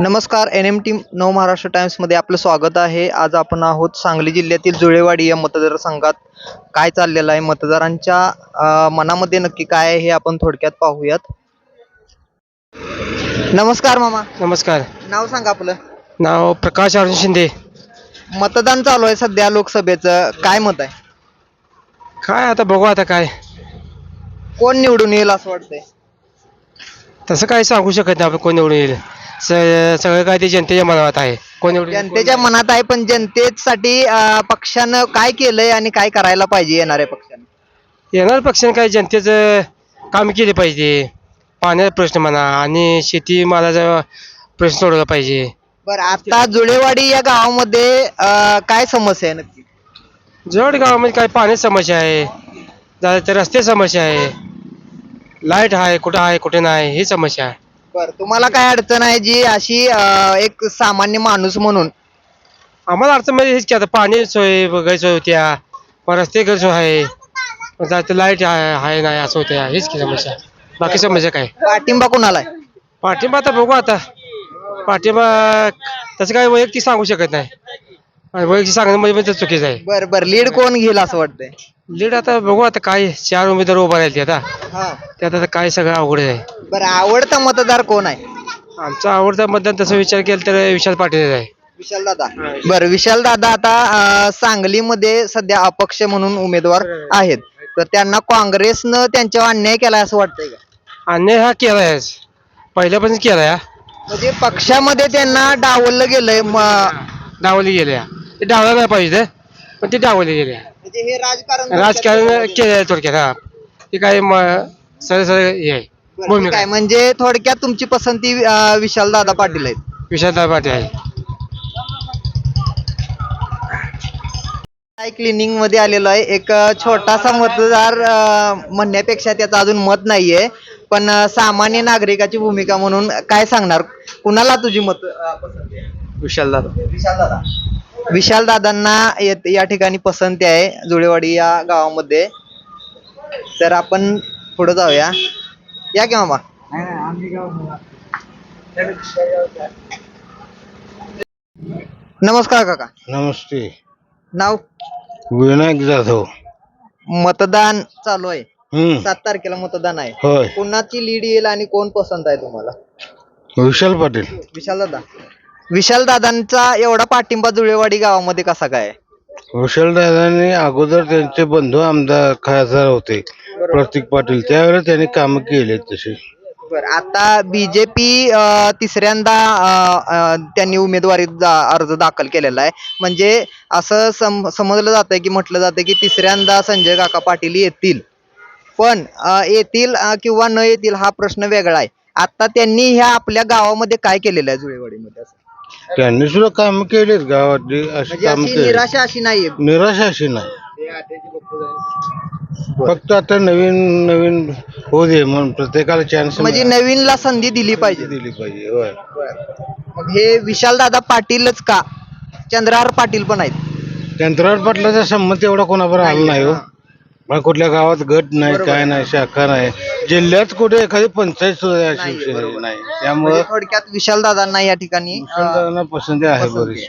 नमस्कार N M T नव महाराष्ट्र टाइम्समध्ये आपलं स्वागत आहे. आज आपण आहोत सांगली जिल्ह्यातील जुळेवाडी या मतदारसंघात. काय चाललेलं आहे? मतदारांच्या मनामध्ये नक्की काय आहे हे आपण थोडक्यात पाहूयात. नमस्कार मामा. नमस्कार. नाव सांगा आपलं. नाव प्रकाश अर्जुन शिंदे. मतदान चालू आहे सध्या लोकसभेचं. काय मत आहे? काय आता बघू आता काय. कोण निवडून येईल असं वाटतंय? तसं काय सांगू शकत नाही आपण कोण निवडून येईल. स- सगळं काय ते जनतेच्या मनात आहे. कोण जनतेच्या मनात आहे पण जनतेसाठी अं, पक्षानं काय केलंय आणि काय करायला पाहिजे येणाऱ्या पक्षानं. येणार पक्षाने काय जनतेचं काम केले पाहिजे. पाण्याचा प्रश्न म्हणा आणि शेती मालाचा प्रश्न सोडवला पाहिजे. बरं आता जुळेवाडी या गावामध्ये अं, काय समस्या आहे नक्की? जवळ गावामध्ये काय पाण्याची समस्या आहे झालं तर रस्ते समस्या आहे लाइट आहे कुठं आहे कुठे नाही ही समस्या आहे. बर तुम्हाला काय अडचण आहे जी अशी अं, एक सामान्य माणूस म्हणून? आम्हाला अडचण म्हणजे हेच की आता पाणी सोय गैरसोय होत्या मग रस्ते गैरसोय आहे लाइट आहे आहे नाही असं होत्या हेच की समस्या. बाकी समस्या काय? पाठिंबा कोणाला आहे? पाठिंबा आता बघू आता. पाठिंबा तसं काय वैयक्तिक सांगू शकत नाही. वैयक्तिक सांगणं म्हणजे ते चुकीचं आहे. बर बर. लीड कोण घेईल असं वाटतंय? लीड आता बघू आता काय चार उमेदवार उभा राहिले आता. हा. त्यात आता काय सगळं अवघड आहे. बर आवडता मतदार कोण आहे? आमचा आवडता मतदान तसं विचार केला तर विशाल पाटील आहे. विशाल दादा. बर विशाल दादा आता अं, सांगलीमध्ये सध्या अपक्ष म्हणून उमेदवार आहेत. तर त्यांना काँग्रेसनं त्यांच्यावर अन्याय केलाय असं वाटतंय का? अन्याय हा केलाय पहिल्यापासून केलाय हा. म्हणजे पक्षामध्ये त्यांना डावललं गेलंय म- डावली गेल्या. ते डावला नाही पाहिजे पण ते डावली गेल्या म्हणजे हे राजकारण राजकारण केलं थोडक्यात हा. ते काय म- सरळ सरळ हे आहे. बरं, ठीक भूमिका आहे. म्हणजे थोडक्यात तुमची पसंती विशाल दादा पाटील आहेत. विशाल पाटील आहे. काय क्लिनिंगमध्ये आलेलो आहे. एक अ, छोटासा मतदार अ, म्हणण्यापेक्षा त्याचं अजून मत नाहीये. पण अ, सामान्य नागरिकाची भूमिका म्हणून काय सांगणार? कुणाला तुझी मत विशाल दादा. विशाल दादा. विशाल दादांना या ठिकाणी पसंती आहे जुळेवाडी या गावामध्ये. तर आपण पुढे जाऊया. या की मामा? नमस्कार काका. नमस्ते. नाव? विनायक जाधव. मतदान चालू आहे. हम्म. सात तारखेला मतदान आहे. होय. कोणाची लीड येईल आणि कोण पसंत आहे तुम्हाला? विशाल पाटील. विशाल दादा. विशाल दादांचा एवढा पाठिंबा जुळेवाडी गावामध्ये कसा काय? विशाल दादांनी अगोदर त्यांचे बंधू आमदार खासदार होते प्रतीक पाटील. त्यावेळेला त्यांनी काम केले तसे बर आता बीजेपी तिसऱ्यांदा अ, अ, त्यांनी उमेदवारी अर्ज दाखल केलेला आहे. म्हणजे असं सम समजलं जातंय की म्हटलं जातंय की तिसऱ्यांदा संजय काका पाटील येतील. पण अ, येतील अ, किंवा न येतील हा प्रश्न वेगळा आहे. आता त्यांनी ह्या आपल्या गावामध्ये काय केलेलं आहे जुळेवाडीमध्ये? असं त्यांनी सुद्धा काम केलेत गावातली अशी म्हणजे काम अशी केली निराशा अशी नाहीये. निराशा अशी नाही. फक्त आता नवीन नवीन होऊ दे म्हणून प्रत्येकाला चान्स म्हणजे नवीनला संधी दिली पाहिजे. दिली पाहिजे होय. मग हे विशाल दादा पाटीलच का? चंद्रहार पाटील पण आहेत. चंद्रराव पाटलाचा संमत एवढा कोणावर आला नाही हो. मग कुठल्या गावात गट नाही काय नाही शाखा नाही. जिल्ह्यात कुठे एखादी पंचायत सुद्धा शिवसेनेची. नाही त्यामुळं म्हणजे थोडक्यात विशाल दादांना या ठिकाणी अं, पसंती आहे पसंती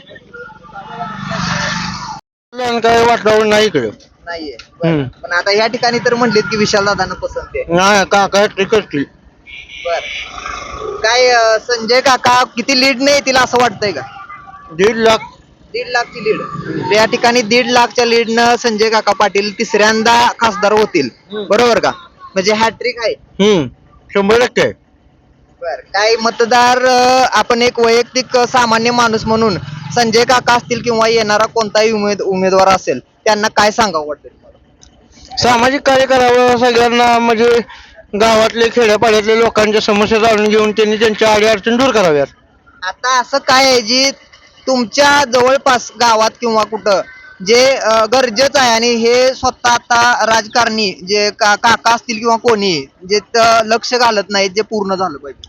बरीच काय वातावरण नाही इकडे. नाहीये. बरं. पण आता या ठिकाणी तर म्हणलेत की विशाल दादांना पसंत आहे. नाही काका बर. काय अं, संजय काका किती लीड नाही येतील असं वाटतंय का? दीड लाख. दीड लाखची लीड या ठिकाणी दीड लाखच्या लीडनं संजय काका पाटील तिसऱ्यांदा खासदार होतील. बरोबर का? म्हणजे हॅट्रिक आहे. हम्म शंभर टक्के. बर काय मतदार अं, आपण एक वैयक्तिक अं, सामान्य माणूस म्हणून संजय काका असतील किंवा येणारा कोणताही उमेद उमेदवार असेल त्यांना काय सांगावं वाटतं तुम्हाला? सामाजिक कार्य करावं सगळ्यांना म्हणजे गावातले खेड्यापाड्यातल्या लोकांच्या समस्या जाणून घेऊन त्यांनी त्यांच्या अडीअडचणी दूर कराव्यात. आता असं काय आहे जी तुमच्या जवळपास गावात किंवा कुठं जे गरजेचं आहे आणि हे स्वतः आता राजकारणी जे का काका असतील किंवा कोणी जे त- लक्ष घालत नाहीत जे पूर्ण झालं पाहिजे.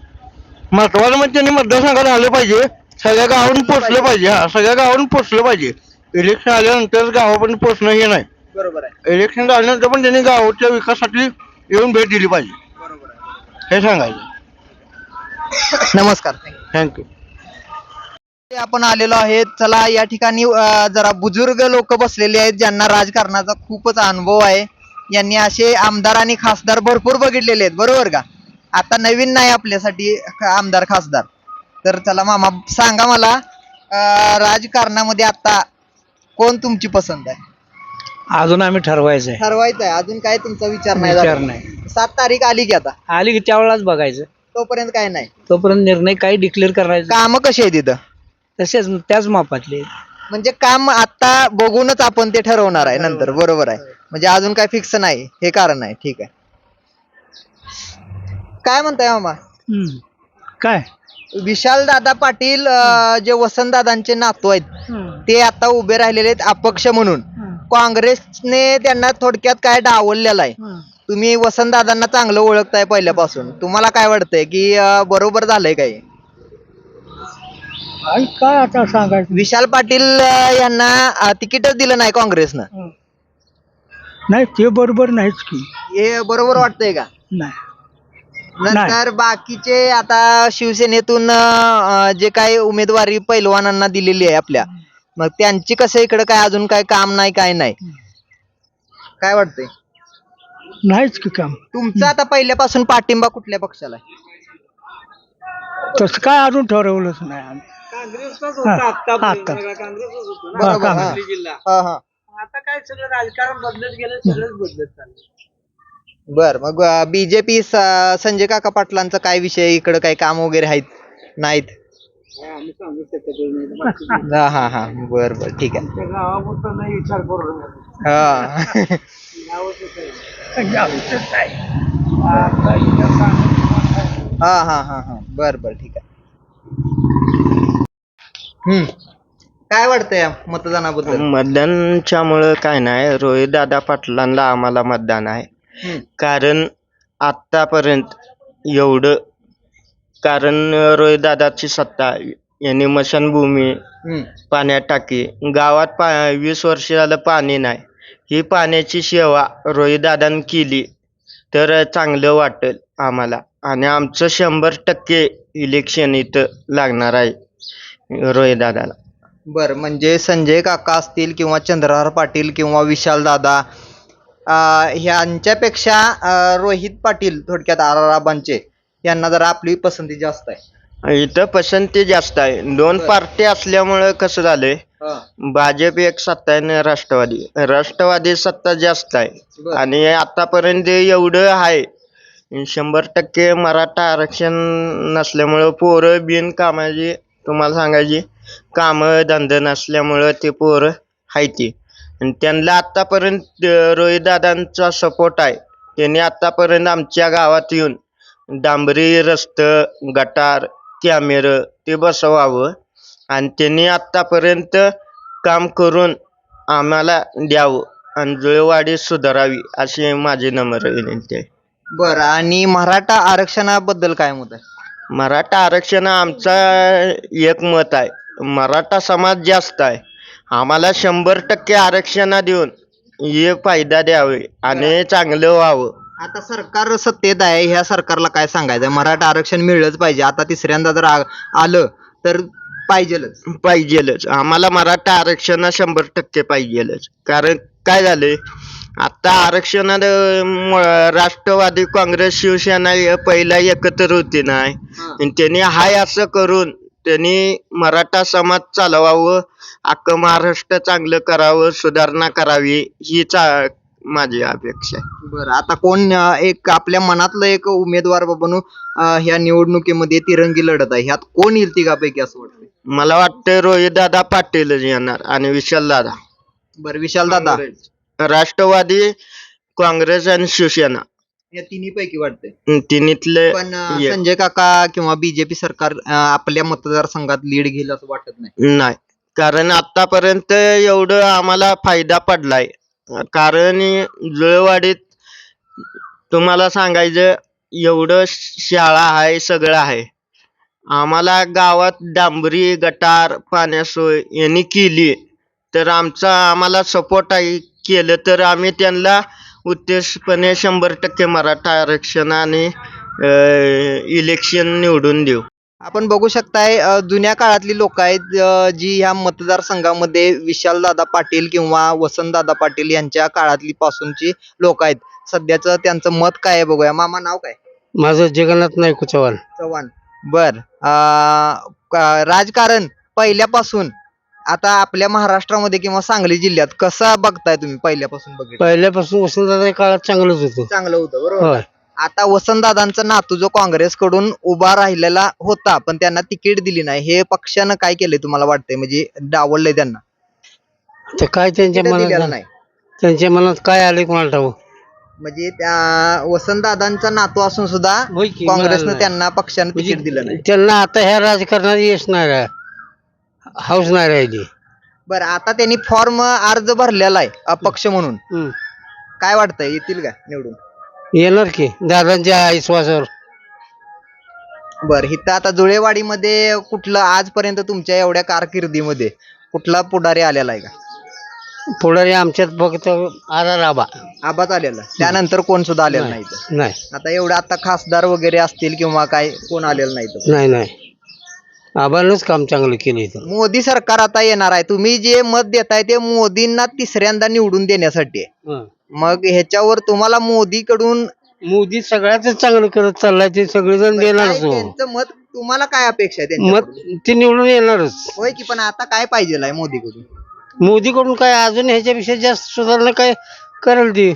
महत्वाचं म्हणजे त्यांनी मतदारसंघात आलं पाहिजे. सगळ्या गावावरून पोचलं पाहिजे. हा सगळ्या गावावरून पोचलं पाहिजे. इलेक्शन आल्यानंतर गावापर्यंत पोचणं हे नाही. बरोबर आहे. इलेक्शन झाल्यानंतर पण त्यांनी गावाच्या विकासासाठी येऊन भेट दिली पाहिजे. बरोबर आहे. हे सांगायचं. नमस्कार. थँक्यू आपण आलेलो आहे चला या ठिकाणी जरा बुजुर्ग लोक बसलेले आहेत ज्यांना राजकारणाचा खूपच अनुभव आहे. यांनी असे आमदार आणि खासदार भरपूर बघितलेले आहेत. बरोबर का? आता नवीन नाही आपल्यासाठी आमदार खासदार. तर चला मामा सांगा मला राजकारणामध्ये आता कोण तुमची पसंत आहे? अजून आम्ही ठरवायचंय. ठरवायचं आहे अजून काय तुमचा विचार नाही विचार झाला? नाही. सात तारीख आली की आता? आली की त्यावेळेलाच बघायचं. तोपर्यंत काय नाही? तोपर्यंत निर्णय काही डिक्लेअर करायचं. काम कशी आहे तिथं तसेच त्याच मापातले. म्हणजे काम आता बघूनच आपण ते ठरवणार आहे नंतर. बरोबर. आहे. म्हणजे अजून काय फिक्स नाही. हे कारण आहे ठीक आहे. काय म्हणताय मामा? काय? विशाल दादा पाटील अं, जे वसंत दादांचे नातू आहेत ते आता उभे राहिलेले आहेत अपक्ष म्हणून. काँग्रेसने त्यांना थोडक्यात काय डावललेलं आहे? तुम्ही वसंत दादांना चांगलं ओळखताय पहिल्यापासून. तुम्हाला काय वाटतंय की अं, बरोबर झालंय काही काय आता सांगायचं? विशाल पाटील अं, यांना अं, तिकीटच दिलं नाही काँग्रेसनं. नाही ते बरोबर नाहीच की. हे बरोबर वाटतंय का? नाही. नंतर बाकीचे आता शिवसेनेतून अं, जे काही उमेदवारी पैलवानांना दिलेली आहे आपल्या मग त्यांची कसं इकडे काय अजून काय काम नाही काय नाही? काय वाटतंय? नाहीच की काम. तुमचा आता पहिल्यापासून पाठिंबा कुठल्या पक्षाला आहे? तसं काय अजून ठरवलंच नाही आम्ही. हा, आता. बरोबर, हा. हा, हा. आता काय सगळं राजकारण बदलत गेलं सगळंच बदलत चाललं बर मग बीजेपी संजय काका पाटलांचा काय विषय? इकडे काय काम वगैरे आहेत? नाहीत? हा हा हा बर बर. ठीक आहे. गावापुरता नाही विचार करू हा. हा हा हा हा. बर बर. ठीक आहे. हम्म. काय वाटतंय मतदानाबद्दल? मतदानच्या मुळे काय नाही. रोहित दादा पाटलांना आम्हाला मतदान आहे. कारण आतापर्यंत एवढं कारण रोहित दादाची सत्ता यांनी मशानभूमी पाण्यात टाकी. गावात पा वीस वर्ष झालं पाणी नाही. ही पाण्याची सेवा रोहित दादानं केली तर चांगलं वाटेल आम्हाला. आणि आमचं शंभर टक्के इलेक्शन इथं लागणार आहे. रोहित दादाला. बर म्हणजे संजय काका असतील किंवा चंद्रहार पाटील किंवा विशाल दादा ह्यांच्यापेक्षा अं, रोहित पाटील थोडक्यात आराराबांचे यांना जरा आपली पसंती जास्त आहे. इथं पसंती जास्त आहे. दोन बरं. पार्टी असल्यामुळं कसं झालंय? भाजप एक सत्ता आहे आणि राष्ट्रवादी. राष्ट्रवादी सत्ता जास्त आहे. बरं. आणि आतापर्यंत एवढं आहे शंभर टक्के मराठा आरक्षण नसल्यामुळं पोरं बिन कामाची तुम्हाला सांगायची कामं धंदे नसल्यामुळं ते पोरं आहे आणि त्यांना आतापर्यंत रोहित दादांचा सपोर्ट आहे. त्यांनी आतापर्यंत आमच्या गावात येऊन डांबरी रस्तं गटार कॅमेरं ते बसवावं. आणि त्यांनी आत्तापर्यंत काम करून आम्हाला द्यावं आणि जुळेवाडी सुधारावी अशी माझी नम्र विनंती आहे. बरं आणि मराठा आरक्षणाबद्दल काय मत आहे? मराठा आरक्षण आमचा एक मत आहे. मराठा समाज जास्त आहे. आम्हाला शंभर टक्के आरक्षण देऊन हे फायदा द्यावे आणि चांगलं व्हावं. आता सरकार सत्तेत आहे ह्या सरकारला काय सांगायचं? मराठा आरक्षण मिळलंच पाहिजे. आता तिसऱ्यांदा जर आ- आलं तर पाहिजेलच. पाहिजेलच. आम्हाला मराठा आरक्षण शंभर टक्के पाहिजेलच. कारण काय झालंय? आता आरक्षणात राष्ट्रवादी काँग्रेस शिवसेना हे पहिला एकत्र होती नाही आणि त्यांनी हाय असं करून त्यांनी मराठा समाज चालवावं अख्खं महाराष्ट्र चांगलं करावं सुधारणा करावी ही चा माझी अपेक्षा आहे. बरं आता कोण अं, एक आपल्या मनातलं एक उमेदवार बाबांनो अं, ह्या निवडणुकीमध्ये तिरंगी लढत आहे. ह्यात कोण येईल तिघापैकी असं वाटतं मला वाटतं रोहित दादा पाटीलच येणार आणि विशाल दादा बरं विशाल दादा राष्ट्रवादी काँग्रेस आणि शिवसेना. या तिन्ही पैकी वाटतंय तिन्हीतले पण अं, ये- संजय काका किंवा बीजेपी सरकार अं, आपल्या मतदारसंघात लीड घेईल असं वाटत नाही. नाही. कारण आतापर्यंत एवढं आम्हाला फायदा पडलाय. कारण जुळवाडीत तुम्हाला सांगायचं एवढं शाळा आहे सगळं आहे. आम्हाला गावात डांबरी गटार पाण्यासोय यांनी केली. तर आमचा आम्हाला सपोर्ट आहे केलं तर आम्ही त्यांना उत्तेजपणे शंभर टक्के मराठा आरक्षण आणि इलेक्शन निवडून देऊ. आपण बघू शकताय जुन्या काळातली लोक आहेत जी ह्या मतदारसंघामध्ये विशालदादा पाटील किंवा वसंतदादा पाटील यांच्या काळातली पासूनची लोक आहेत. सध्याचं त्यांचं मत काय आहे बघूया. मामा नाव काय? माझं जगन्नाथ नाईक चव्हाण. चव्हाण. बर. राजकारण पहिल्यापासून आता आपल्या महाराष्ट्रामध्ये किंवा सांगली जिल्ह्यात कसा बघताय तुम्ही पहिल्यापासून बघितलं? पहिल्यापासून वसंतदादा काळात चांगलंच होतं. चांगलं होतं बरोबर. होय. आता वसंतदादांचा नातू जो काँग्रेसकडून उभा राहिलेला होता पण त्यांना तिकीट दिली नाही. हे पक्षानं काय केलंय तुम्हाला वाटतंय? म्हणजे डावललंय त्यांना. तर काय त्यांच्या तिकीट दिलेलं मनात नाही. त्यांच्या मनात काय आले कोणाला ठाऊ म्हणजे त्या वसंतदादांचा नातू असून सुद्धा होय की, काँग्रेसनं त्यांना पक्षानं म्हणजे तिकीट दिलं नाही. त्यांना आता ह्या राजकारणात यश नाही राह हाऊस नाही राहिली. बरं आता त्यांनी फॉर्म अर्ज भरलेला आहे अपक्ष म्हणून. हम्म. काय वाटतंय? येतील का निवडून? येणार की दादांच्या विश्वासावर बर इथं आता जुळेवाडीमध्ये कुठलं आजपर्यंत तुमच्या एवढ्या कारकिर्दीमध्ये कुठला पुढारी आलेला आहे का? पुढारी आमच्यात फक्त आरा राबा. आबाच आलेला. त्यानंतर कोण सुद्धा आलेलं नाही इथं. नाही. आता एवढं आता खासदार वगैरे असतील किंवा काय कोण आलेलं नाही इथं. नाही नाही. आबांनाच काम चांगलं केलं इथं मोदी सरकार आता येणार आहे तुम्ही जे मत देताय ते मोदींना तिसऱ्यांदा निवडून देण्यासाठी आहे. हं. मग ह्याच्यावर तुम्हाला मोदीकडून मोदी सगळ्याच चांगलं करत चाललाय ते सगळेजण देणारच हो. त्यांचं मत तुम्हाला काय अपेक्षा आहे मत? ते निवडून येणारच होय की पण आता काय पाहिजे मोदीकडून मोदीकडून काय अजून ह्याच्यापेक्षा जास्त सुधारणा काय करेल ती